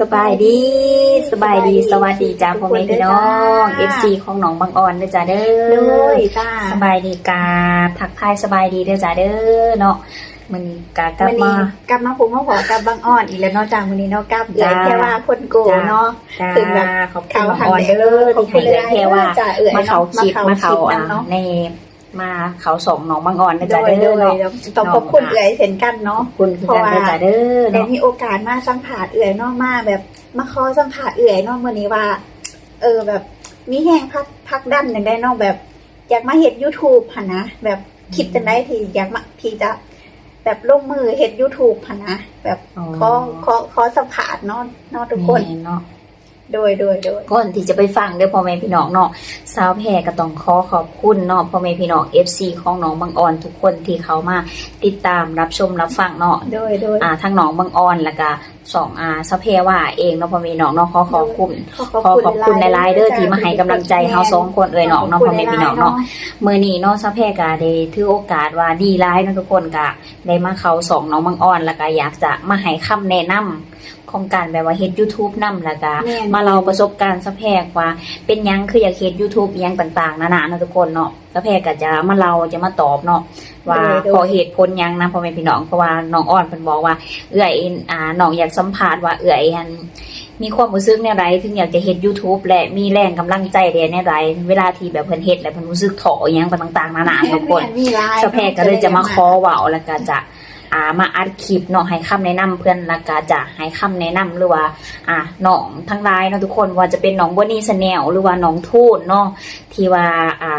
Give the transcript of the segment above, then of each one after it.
สบายดีสบายดีสวัสดีจ้าพ่อแม่พี่น้องเอฟซีของน้องบางออนเด้อจ้าเด้เลอยจ้าสบายดีกาทักทายสบายดีเด้อจ้าเด้อเนาะมันกากลับวันมานี้กลับมาผมมาขอกับบางอ่อนอีกแล้วเนาะจ้าวันนี้เนาะกับเดือนจ้าแค่ว่าคนโกจ้าเนาะจ้าถึงแบบขอบคุณเขาบางหันออนเด้เด้ออที่ให้เลือกแค่ว่าจ้าเอื่อยมาเขาคลิปมาเขาคลิปอะเนาะใน มาเขาสองน้องบางออนเด้อโดจ้ายโดเด้อยเนาะต้องขอบคุณเอื่อยเช่นกันเนาะขอบคุณคือกันเด้อจ้าเด้อได้เนาะมีโอกาสมาสัมผัสเอื่อยเนาะมาแบบมาขอสัมผัสเอื่อยเนาะวันนี้ว่า เออแบบมีแห้งพักพักดันอย่างได้เนาะแบบ อยากมาเห็ด YouTube หันนะแบบคิดจังได้ที่อยากมาที่จะ แบบลงมือเห็ด YouTube หันนะแบบขอขอขอสัมผัสเนาะเนาะทุกคน แม่เนาะ โดยโดยโดยก่อนที่จะไปฟังเด้อพ่อแม่พี่น้องเนาะสาวแพรก็ต้องขอขอบคุณเนาะพ่อแม่พี่น้อง FC ของน้องบางออนทุกคนที่เขามาติดตามรับชมรับฟังเนาะโดยโดยอ่าทั้งน้องบางออนแล้วก็สองอ่าสาวแพรว่าเองเนาะพ่อแม่พี่น้องเนาะขอขอบคุณขอขอบคุณหลายๆเด้อที่มาให้กำลังใจเฮาสองคนเอ่ยน้องเนาะพ่อแม่พี่น้องเนาะมื่อนี้เนาะซะแพรก็ได้ถือโอกาสว่าดีร้ายเนาะทุกคนก็ได้มาเขาสองน้องบางอ่อนแล้วก็อยากจะมาให้คำแนะนำ ของการแบบว่าเฮ็ด YouTube นํแล้วก็แม่น มาเราประสบการณ์ซะแพรว่าเป็นหยังคืออยากเฮ็ด YouTube อิหยังต่างๆนานาเนาะทุกคนเนาะซะแพรก็จะมาเราจะมาตอบเนาะว่าโดยโดยขอเหตุผลหยังนะพ่อแม่พี่น้องเพราะว่าน้องอ่อนเพิ่นบอกว่า เอื้อยอ่าน้องอยากสัมภาษณ์ว่าเอื้อยหันมีความรู้สึกแนวใดถึงอยากจะเฮ็ด YouTube และมีแรงกำลังใจเรียนแนวใดเวลาที่แบบเพิ่นเฮ็ดแล้วเพิ่นรู้สึกท้ออิหยังต่างๆนานาทุกคน มีหลายสแพรก็เลยจะมาขอเว่าแล้วก็จะ อ่ามาอัดคลิปเนาะให้คำแนะนำเพื่อนแล้วก็จะให้คำแนะนำหรือว่า อ่าน้องทั้งหลายเนาะทุกคนว่าจะเป็นน้องบนี่สแนลหรือว่าน้องทูนเนาะที่ว่าอ่า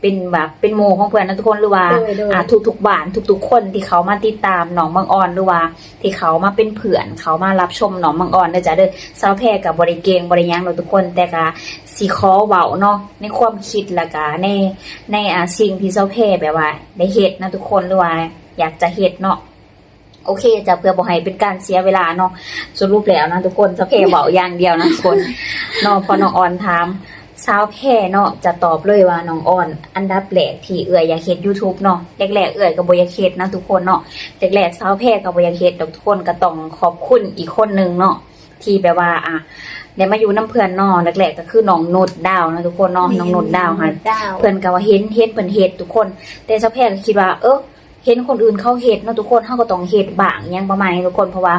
เป็นแบบเป็นโมของเพื่อนนะทุกคนหรือว่าโดยโดยอ่าทุกๆบ้านทุกๆคนที่เขามาติดตามน้องบางออนหรือว่าที่เขามาเป็นเพื่อนเขามารับชมน้องบางออนเด้อจ้ะเด้อสาวแพรกับบริเกงบริยังเราะทุกคนแต่ก็สีคอเว้าเนาะในความคิดแล้วก็ในในอ่าสิ่งที่สาวแพรแบบว่าได้เฮ็ดนะทุกคนหรือว่า อยากจะเฮ็ดเนาะโอเคจะเพื่อบ่ให้เป็นการเสียเวลาเนาะสรุปแล้วนะทุกคนสาวแพรเว้าอย่างเดียวนะทุกคนเนาะพอน้องออนถามสาวแพรเนาะจะตอบเลยว่าน้องออน อันดับแรกที่เอื้อยอยากเฮ็ด YouTube เนาะแรกๆเอื้อยก็บ่อยากเฮ็ดนะทุกคนเนาะแรกๆสาวแพรกับบอยากเฮ็ดดอกทุกคนก็ต้องขอบคุณอีกคนหนึ่งเนาะที่แบบว่า อะได้มาอยู่น้ำเพื่อนเนาะแรกๆก็คือน้องนุดดาวนะทุกคนเนาะน้องนุดดาวค่ะดาวเพื่อนก็ว่าเห็นเห็นเพิ่นเฮ็ดทุกคน แต่สาวแพรก็คิดว่าเออ เห็นคนอื่นเขาเห็ดเนาะทุกคนเฮาก็ต้องเห็ดบางอย่างประมาณนี้ทุกคนเพราะว่า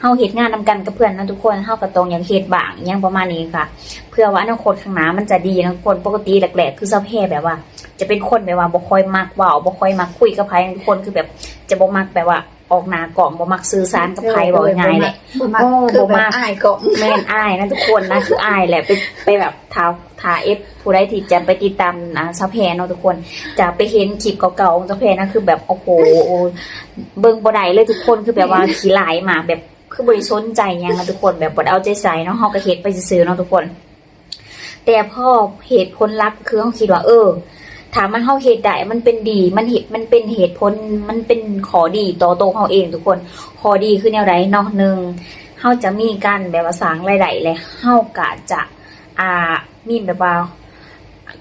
เฮาเห็ดงานนำกันกับเพื่อนนะทุกคนเฮาก็ต้องอย่างเห็ดบางอย่างประมาณนี้ค่ะ เพื่อว่าอนาคตข้างหน้ามันจะดีนะทุกคนปกติแหลกๆคือสพแบบว่า จะเป็นคนแบบว่าบ่ค่อยมักเว้าบ่ค่อยมักคุยกับใครทุกคนคือแบบจะบ่มักแบบว่า ออกหน้ากล่องบ่มักสื่อสารกับไผบอกง่ายๆแหละบ่มักโอ้คือบ่แบมับกอายกล่องแม่นอายนะทุกคนนะคืออายแหละไปไปแบบทาทาเอฟผู้ใดที่จะไปติดตามอ่าซาแพรเนาะทุกคนจะไปเห็นคลิปเก่าๆของซาแพรนะคือแบบโอ้โหเบิ่งบ่ได้เลยทุกคนคือแบบว่าขี้หลายมากแบบคือบริสนใจหยังนะทุกคนแบบบ่ได้เอาใจใส่เนาะเฮาก็เฮ็ดไปซื่อๆเนาะทุกคน แต่พ่อเหตุผลลัพธ์คือเฮาคิดว่าเออ ถามมันเฮาเหตุใดมันเป็นดี มันเหตุมันเป็นเหตุผล มันเป็นขอดีต่อตัวเฮาเองทุกคน ขอดีคือแนวไดเนาะหนึ่งเฮาจะมีการแบบว่าสางรายได้เลยเฮากะจะอ่ามีแบบว่า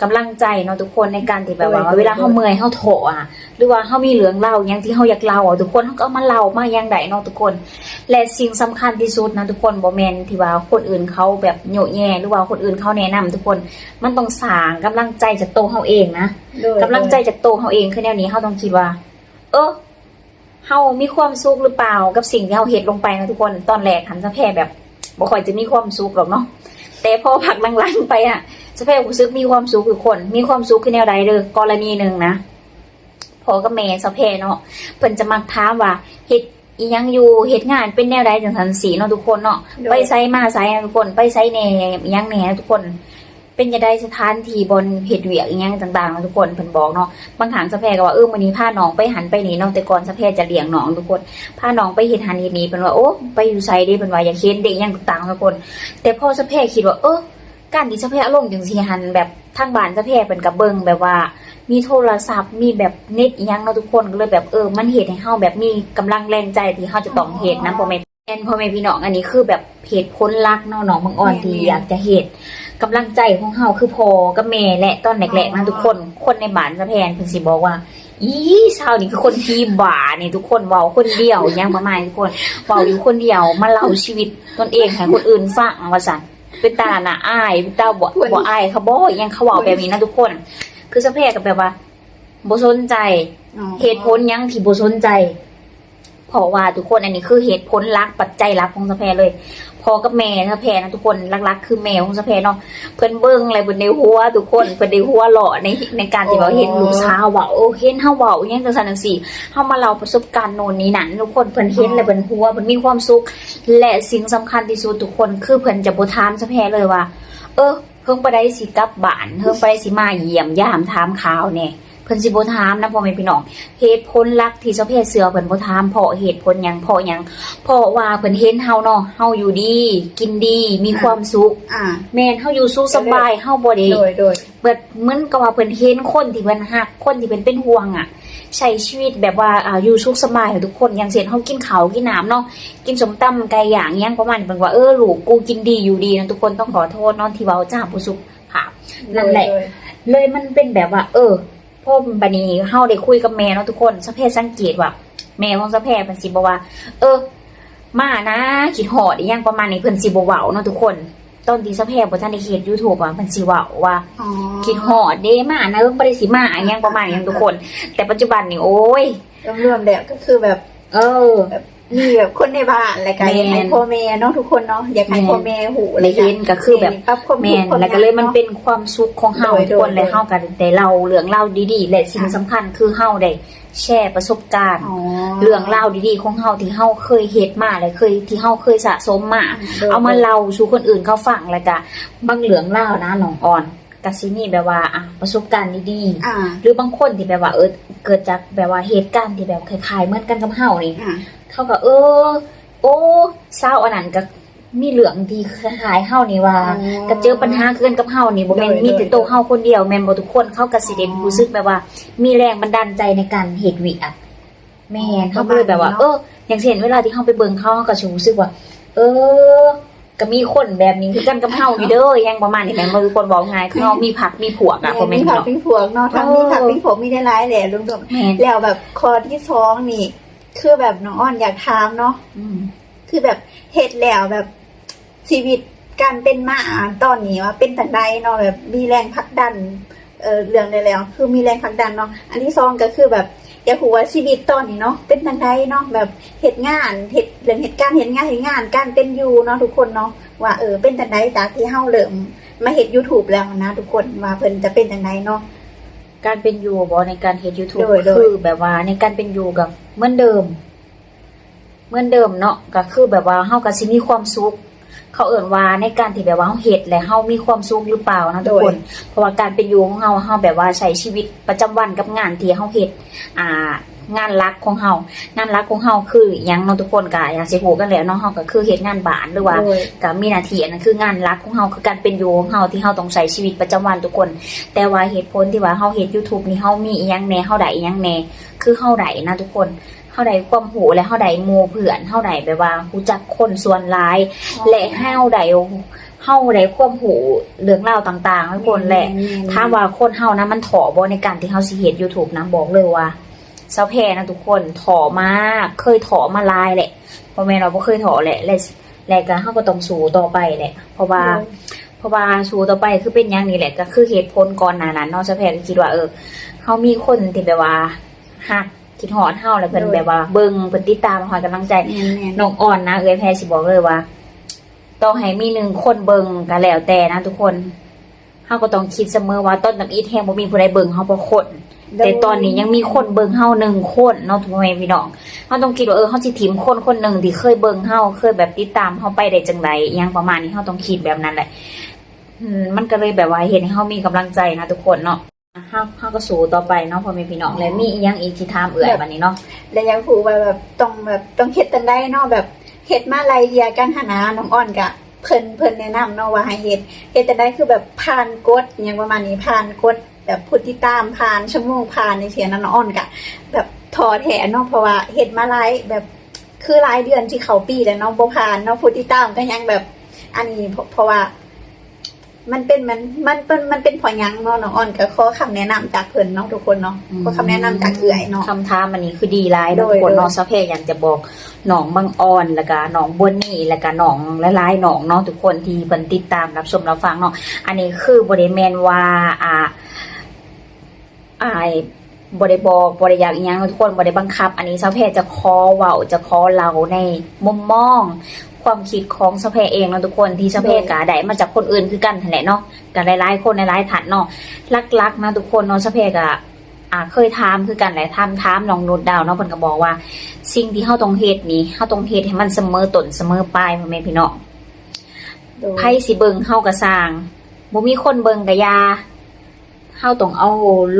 กำลังใจเนาะทุกคนในการที่แบบว่าโดยโดยเวลาเฮาเมื่อยเฮาโถอะ หรือว่าเฮามีเรื่องเล่าหยังที่เฮาอยากเล่าอะทุกคนเฮาก็เอามาเล่ามาอย่างใดเนาะทุกคน และสิ่งสำคัญที่สุดนะทุกคนบ่แม่นที่ว่าคนอื่นเขาแบบโยแย่หรือว่าคนอื่นเขาแนะนำทุกคนมันต้องสร้างกำลังใจจากตัวเฮาเองนะโดยกำลังใจจากตัวเขาเองคือแนวนี้เขาต้องคิดว่า เออเขามีความสุขหรือเปล่ากับสิ่งที่เขาเฮ็ดลงไปนะทุกคนตอนแรกหันสะแพรแบบบ่ค่อยจะมีความสุขหรอกเนาะแต่พอผักหลังๆไปอะ สะแพรรู้สึกมีความสุขทุกคน มีความสุขคือแนวใดเด้อกรณีหนึ่งนะพอกับแม่สะแพรเนาะเพิ่นจะมักถามว่าเฮ็ดอีหยังอยู่เฮ็ดงานเป็นแนวใดจังซั่นสีเนาะทุกคนเนาะโดยไปไซมาไซนะทุกคน ไปไซแหน่อีหยังแหน่ทุกคน เป็นจะได้สถานที่บนเฮ็ดเวียกอีหยังต่างๆนะทุกคนเพิ่นบอกเนาะบางครั้งสะแพรก็ว่าเออมื้อนี้พาน้องไปหันไปนี่เนาะแต่ก่อนสะแพรจะเลี้ยงน้องทุกคนพาน้องไปเฮ็ดหันเฮ็ดนี่เพิ่นว่าโอ้ไปอยู่ไสเด้เพิ่นว่าอยากเห็นเด็กอีหยังต่างๆทุกคน แต่พอสะแพรคิดว่าเออ การที่สะแพรลงจังซี่หันแบบทางบ้านสะแพรเพิ่นก็เบิงแบบว่า มีโทรศัพท์มีแบบเน็ตอีหยังเนาะทุกคนก็เลยแบบเออมันเฮ็ดให้เฮาแบบมีกำลังแรงใจที่เฮาจะต้องเฮ็ดนะพ่อแม่แม่นพ่อแม่พี่น้องอันนี้คือแบบเหตุผลหลักเนาะน้องบางอ่อนที่อยากจะเฮ็ดกำลังใจของเฮาคือพอกับแม่และตอนแรกๆนะทุกคนคนในบ้านสะแพนเพิ่นสิบอกว่า อีชาวนี่คือคนที่บ่านี่ทุกคนเว้าคนเดียวยังประมาณทุกคนเว้าอยู่คนเดียวมาเล่าชีวิตตนเองให้คนอื่นฟังว่าซั่น เป็นตาหน้าอายเป็นตาบ่บ่อายเขาบ่ยังเขาเว้าแบบนี้นะทุกคน คือสะเพกับแบบว่าบ่สนใจอ๋อเหตุผลหยังที่บ่สนใจเพราะว่าทุกคนอันนี้คือเหตุผลหลักปัจจัยหลักของสะเพเลย พอกับแม่สะเพนะทุกคนหลักๆคือแม่ของสะเพเนาะเพิ่นเบิ่งอะไรบนในหัวทุกคนเพิ่นได้หัวหล่อในในการที่ว่าเห็นลูกสาวว่าโอ้เห็นเฮาเว้าอหยังจังซั่นจังซี่เฮามาเล่าประสบการณ์โน่นนี้นั่นทุกคนเพิ่นเห็นแล้วเพิ่นหัวเพิ่นมีความสุข และสิ่งสำคัญที่สุดทุกคนคือเพิ่นจะบ่ถามสะเพเลยว่า เออเพิ่งไปได้สิกลับบ้านเพิ่งไปได้สิมาเยี่ยมยามถามข่าวแน่ พิ่นสิบ่ถามนะพ่อแม่พี่น้องเหตุผลหลักที่เจ้าเพศเสือเพิ่นบ่ถามเพราะเหตุผลหยังเพราะหยังเพราะว่าเพิ่นเห็นเฮาเนาะเฮาอยู่ดี กินดีมีความสุขอ่าแม่นเฮาอยู่สุขสบายเฮาบ่ได้โดยโดยเบิดเหมือนกับว่าเพิ่นเห็นคนที่เพิ่นฮักคนที่เพิ่นเป็นห่วงอะใช้ชีวิตแบบว่าอ่าอยู่สุขสบายของทุกคนอย่างเช่นเฮากินข้าวกินน้ำเนาะกินสมตำไก่ย่างอิหยังประมาณนี้เพิ่นว่าเออลูกกูกินดีอยู่ดีนะทุกคนต้องขอโทษเนาะที่เว้าจ้าผู้สุขภาพนั่นแหละโดยเลยมันเป็นแบบว่า เออ พ่อบันนี้เฮาได้คุยกับแม่เนาะทุกคนสะเพศสังเกตว่าแม่ของสะเพศเพิ่นสิบอกว่า เออ มานะคิดฮอดอีหยังประมาณนี้เพิ่นสิบ่เว้าเนาะทุกคนตอนที่สะเพศบ่ทันได้เฮ็ด YouTube อะเพิ่นสิเว้าว่าอ๋อคิดฮอดเด้มานะเอิ้นบ่ได้สิมาอีหยังประมาณนี้ทุกคน แต่ปัจจุบันนี่โอ้ยรวมๆแล้วก็คือแบบ เออ มีแบบคนในบ้านอะไรกันแม่นอยากให้พ่อแม่เนาะทุกคนเนาะอยากให้แม่นพ่อแม่หูอะไรได้เห็นก็คือแบบปรับความแม่นทุกข์แล้วก็เลยมันความากเป็นความสุขของเฮาโดยทุกคนโดยและเฮากันแต่เราเรื่องเล่าดีๆ และสิ่งสำคัญคือเฮาได้แชร์ประสบการณ์อ๋อเรื่องเล่าวดีๆของเฮาที่เฮาเคยเฮ็ดมาและเคยที่เฮาเคยสะสมมาโดยเอามาเล่าสู่คนอื่นเขาฟังแล้วก็บางเรื่องเล่าวนะน้องอ่อน ก็สิมีแบบว่าอะประสบการณ์ดีอ่า ๆหรือบางคนที่แบบว่าเออเกิดจากแบบว่าเหตุการณ์ที่แบบคล้ายๆเหมือนกันกับเฮานี่อ่า เขาก็เออ โอ้เศร้าอันนั้นก็มีเรื่องที่คล้ายๆเฮานี่ว่าอ๋อก็เจอปัญหาคือกันกับเฮานี่บ่แม่นโดยมีแต่โดยตัวเฮาคนเดียวแม่นบ่ทุกคนเขาก็สิได้อ๋อรู้สึกแบบว่า มีแรงบันดาลใจในการเฮ็ดวิอะแม่นเขาก็เลยแบบว่า ประมาณนี้เนาะเออ อย่างเช่นเวลาที่เฮาไปเบิ่งเขาเขาก็สิรู้สึกว่า เออ ก็มีคนแบบนี้คือกันกับเฮาอยู่เด้อยังประมาณนี้แม่นบ่ทุกคนบอกง่ายคือเฮามีผักมีผัวกอะบ่แม่มีนผักเนาะปิ้งผวกเนาะทั้งเออมีผักปิ้งผวกมีได้หลายแหละรวมแม่นๆแล้วแบบคอที่สองนี่ คือแบบน้องอ้อนอยากถามเนาะอืมคือแบบเฮ็ดแล้วแบบชีวิตการเป็นมาตอนนี้ว่าเป็นแต่ใดเนาะแบบมีแรงผลักดันเออเรื่องได้แล้ว คือมีแรงผลักดันเนาะอันที่สองก็คือแบบ อยากรู้ว่าชีวิตตอนนี้เนาะเป็นแต่ใดเนาะแบบเหตุงานเหตุเรื่องเหตุการณ์เหตุงานเหตุงานการเป็นอยู่เนาะทุกคนเนาะว่าเออเป็นแต่ใดจากที่เฮาเริ่มมาเฮ็ด YouTube แล้วนะ ทุกคนว่าเพิ่นจะเป็นแต่ใดเนาะการเป็นอยู่บ่ในการเฮ็ด YouTube โดยโดย คือแบบว่าในการเป็นอยู่กับเหมือนเดิมเหมือนเดิมเนาะก็คือแบบว่าเฮาก็สิมีความสุข เขาเอ่นว่าในการที่แบบว่าเฮาเฮ็ดและเฮามีความสุขหรือเปล่านะทุกคน เพราะว่าการเป็นอยู่ของเฮาเฮาแบบว่าใช้ชีวิตประจำวันกับงานที่เฮาเฮ็ด อ่างานหลักของเฮางานหลักของเฮาคือหยังเนาะทุกคนก็อยากสิฮู้กันแล้วเนาะเฮาก็คือเฮ็ดงานบ้านหรือว่าโดยก็มีหน้าที่อันนั้นคืองานหลักของเฮาคือการเป็นอยู่ของเฮาที่เฮาต้องใช้ชีวิตประจำวันทุกคน แต่ว่าเหตุผลที่ว่าเฮาเฮ็ด YouTube นี่เฮามีอีหยังแหน่เฮาได้อีหยังแหน่คือเฮาได้นะทุกคนเฮาได้ความรู้และเฮาได้หมู่เพื่อนเฮาได้แบบว่ารู้จักคนส่วนหลาย และเฮาได้ เฮาได้ความรู้เรื่องราวต่างๆทุกคนแหละ ถ้ามว่าคนเฮานะมันถอบ่ในการที่เฮาสิเฮ็ด YouTube นะบอกเลยว่าเซาแพ้นะทุกคนถอมากเคยถอมาหลายแหละบ่แม่นว่าบ่เคยถอแหละและและก็เฮาก็ต้องสู้ต่อไปแหละเพราะว่า เพราะว่าสู้ต่อไปคือเป็นอย่างนี้แหละ ก็คือเหตุผลก่อนหน้านั้นเนาะเซาแพ้ก็คิดว่าเออเฮามีคนที่แบบว่าฮักคิดฮอดเฮาแล้วเพิ่นแบบว่าเบิ่งเพิ่นติดตามให้กำลังใจแม่นๆ น้องอ่อนนะเอ้ยแพรสิบอกเลยว่า ต้องให้มีหนึ่งคนเบิงก็แล้วแต่นะทุกคนเฮาก็ต้องคิดเสมอว่าต้นน้ำอีทแห้งบ่มีผู้ใดเบิงเฮาบ่คน แต่ตอนนี้ยังมีคนเบิงเฮาหนึ่งคนเนาะทุกคนพี่น้องเฮาต้องคิดว่าเออเฮาสิถิ่มคนคนหนึ่งที่เคยเบิงเฮาเคยแบบติดตามเฮาไปได้จังไดอหยังประมาณนี้เฮาต้องคิดแบบนั้นแหละอืมมันก็เลยแบบว่าเห็นให้เฮามีกำลังใจนะทุกคนเนาะเฮาเฮาก็สู้ต่อไปเนาะพ่อแม่พี่น้องและมีอีหยังอีกที่ถามเอื้อยบัดนี้เนาะแล้วยังผูว่าแบบต้องแบบต้องเฮ็ดตันได้เนาะแบบ เฮ็ดมาไลเรียกันหานาน้องอ่อนกะเพิ่นเพิ่นแนะนำเนาะว่าให้เฮ็ดเฮ็ดแต่ได้คือแบบผ่านกดอย่างประมาณนี้ผ่านกดแบบผู้ติดตามผ่านชั่วโมงผ่านในเสียนั้นน้องอ่อนกะแบบทอแถเนาะเพราะว่าเฮ็ดมาไลายแบบคือหลายเดือนที่เขาปีแล้วเนาะบ่ผ่านเนาะผู้ติดตามก็ยังแบบอันนี้เพราะว่า มันเป็นมันมันเป็นมันเป็นพอหยังเนาะน้องออนก็ขอคำแนะนำจากเพิ่นเนาะทุกคนเนาะขอคำแนะนำจากเอื่อยเนาะ คำถามอันนี้คือดีหลายโดเนาะยทุกคนโดยเนาะสะเพอยากจะบอกหนองบางออนแล้วก็หนองบวนนี่แล้วก็หนองหลายๆหนองเนาะทุกคนที่เพิ่นติดตามรับชมรับฟังเนาะอันนี้คือบริเมนว่าอ่าอายบริบอกบริอยากอหยังทุกคนบริบังคับ อันนี้สะเพจะขอเว้าจะขอเล่าในมุมมอง ความคิดของสะเพเองเนาะทุกคนที่สะเพกะได้มาจากคนอื่นคือกันนั่นแหละเนาะกันหลายๆคนหลายๆฐานเนาะลักๆนะทุกคนเนาะสะเพกะอ่าเคยถามคือกันแหละถามถามน้องนุดดาวเนาะเพิ่นก็บอกว่า สิ่งที่เฮาต้องเฮ็ดนี่เฮาต้องเฮ็ดให้มันเสมอต้นเสมอปลายพ่อแม่พี่น้องโดยไผสิเบิ่งเฮาก็สร้างบ่มีคนเบิ่งก็อยาเฮาต้องเอา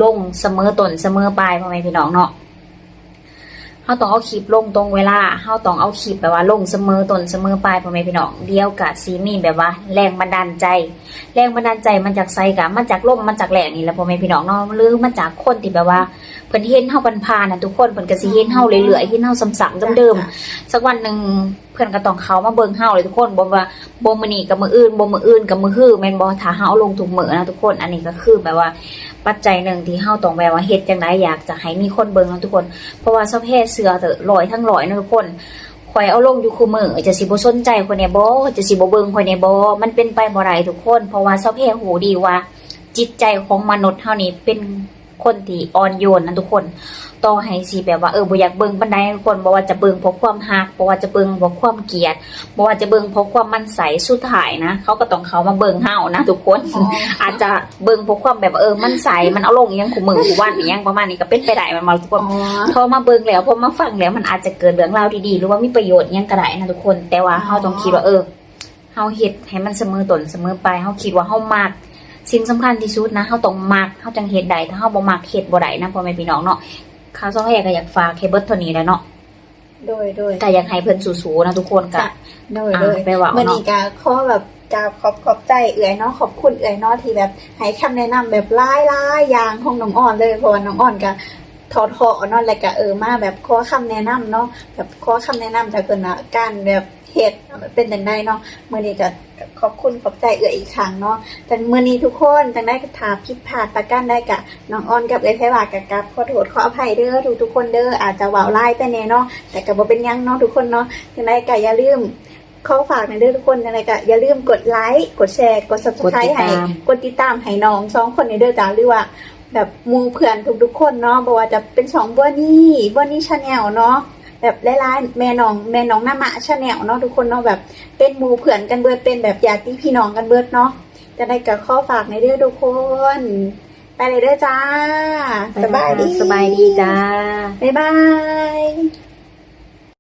ลงเสมอต้นเสมอปลายพ่อแม่พี่น้องเนาะ เฮาต้องเอาคลิปลงตรงเวลาเฮาต้องเอาคลิปแบบว่าลงเสมอต้นเสมอปลายพ่อแม่พี่น้องเดียวกับสิมีแบบว่า แรงบันดาลใจ แรงบันดาลใจมันจากไซกะมันจากลมมันจากแหล่นี่แหละพ่อแม่พี่น้องเนาะหรือมันจากคนที่แบบว่าเพิ่นเห็นเฮาผ่านๆน่ะทุกคนเพิ่นก็สิเห็นเฮาเรื่อยๆเห็นเฮาซ้ำๆเดิมๆสักวันหนึงเพิ่นก็ต้องเขามาเบิ่งเฮาเลยทุกคนบ่ว่าบ่มื้อนี้กับมื้ออื่นบ่มื้ออื่นกับมื้อฮื้อแม่นบ่ถ้าเฮาเอาลงทุกมื้อนะทุกคน อันนี้ก็คือแบบว่าปัจจัยหนึ่งที่เฮาต้องแบบว่าเฮ็ดจังไดอยากจะให้มีคนเบิ่งนะทุกคน เพราะว่าซะแพ้เสือเถอะลอยทั้งลอยนะทุกคนคอยเอาลงอยู่คู่มือจะสิบ่สนใจคนในบ่จะสิบเบิงคนในบ่มันเป็นไปบ่ไรทุกคน เพราะว่าเซาเพหูดีว่า จิตใจของมนุษย์เท่านี้เป็น คนที่อ่อนโยนนะทุกคนต่อให้สิแบบว่าเออบ่อยากเบิ่งปานใดนะทุกคนบ่ว่าจะเบิ่งเพราะความฮักบ่ว่าจะเบิ่งเพราะความเกลียดบ่ว่าจะเบิ่งเพราะความมั่นใสสุดท้ายนะเขาก็ต้องเขามาเบิ่งเฮานะทุกคนอ๋ออาจจะเบิ่งเพราะความแบบว่าเออมั่นใสมันเอาลงอหยังคู่มือคู่วันอหยังประมาณนี้ก็เป็นไปได้แมันมาทุกคนอ๋อพอมาเบิ่งแล้วพอมาฟังแล้วมันอาจจะเกิดเรื่องราวดีๆหรือว่ามีประโยชน์อิหยังก็ได้นะทุกคน แต่ว่าอ๋อเฮาต้องคิดว่าเออเฮาเฮ็ดให้มันเสมอต้นเสมอปลายเฮาคิดว่าเฮามัก สิ่งสำคัญที่สุดนะเฮาต้องมักเฮาจังเฮ็ดได้ถ้าเฮาบ่มักเฮ็ดบ่ได้นะพ่อแม่พี่น้องเนาะข้าวซอยแยกก็อยากฝากให้เบิดเท่านี้แหล้วเนาะโดยโดยก็อยากให้เพิ่นสู้ๆนะทุกคนก็จ้ะโดยโดยอ่าไปเว้าเนาะมื่อนี้ก็ขอแบบกราบขอบขอบใจเอื่อยเนาะขอบคุณเอื่อยเนาะที่แบบให้คำแนะนำแบบหลายหลายอย่างของน้องอ่อนเลยเพราะว่าน้องอ่อนก็ทอทอเนาะแล้วก็เออมาแบบขอคำแนะนำเนาะแบบขอคำแนะนำจากเพิ่นว่าการแบบ เฮ็ดเป็นจังไดเนาะมื่อนี้ก็ขอบคุณขอบใจเอื่อยอีกครั้งเนาะแต่มื่อนี้ทุกคนจังได้ก็ถามผิดพลาดประการได้กะน้องอ่อนกับเอื่อยไผว่ากับกับขอโทษขออภัยเด้อทุกทุกๆคนเด้ออาจจะเว้าหลายไปแน่เนาะแต่ก็บ่เป็นหยังเนาะทุกคนเนาะจังได้ก็อย่าลืมขอฝากในเด้อทุกคนอะไรก็อย่าลืมกดไลค์กดแชร์กด subscribe ให้กดติดตามให้น้องสองคนในเด้อจ้าหรือว่าแบบหมูเพื่อนทุกๆคนเนาะบอกว่าจะเป็นสองบัวนี่บัวนี่ชาแนลเนาะ แบบหลายๆแม่น้องแม่น้องหน้ามะชาแนลเนาะทุกคนเนาะแบบเป็นหมูเพื่อนกันเบิดเป็นแบบญาติพี่น้องกันเบิดเนาะจะได้กับข้อฝากในเด้อทุกคน ไปเลยเด้อจ้าสบายดีสบายดีจ้าบ๊ายบาย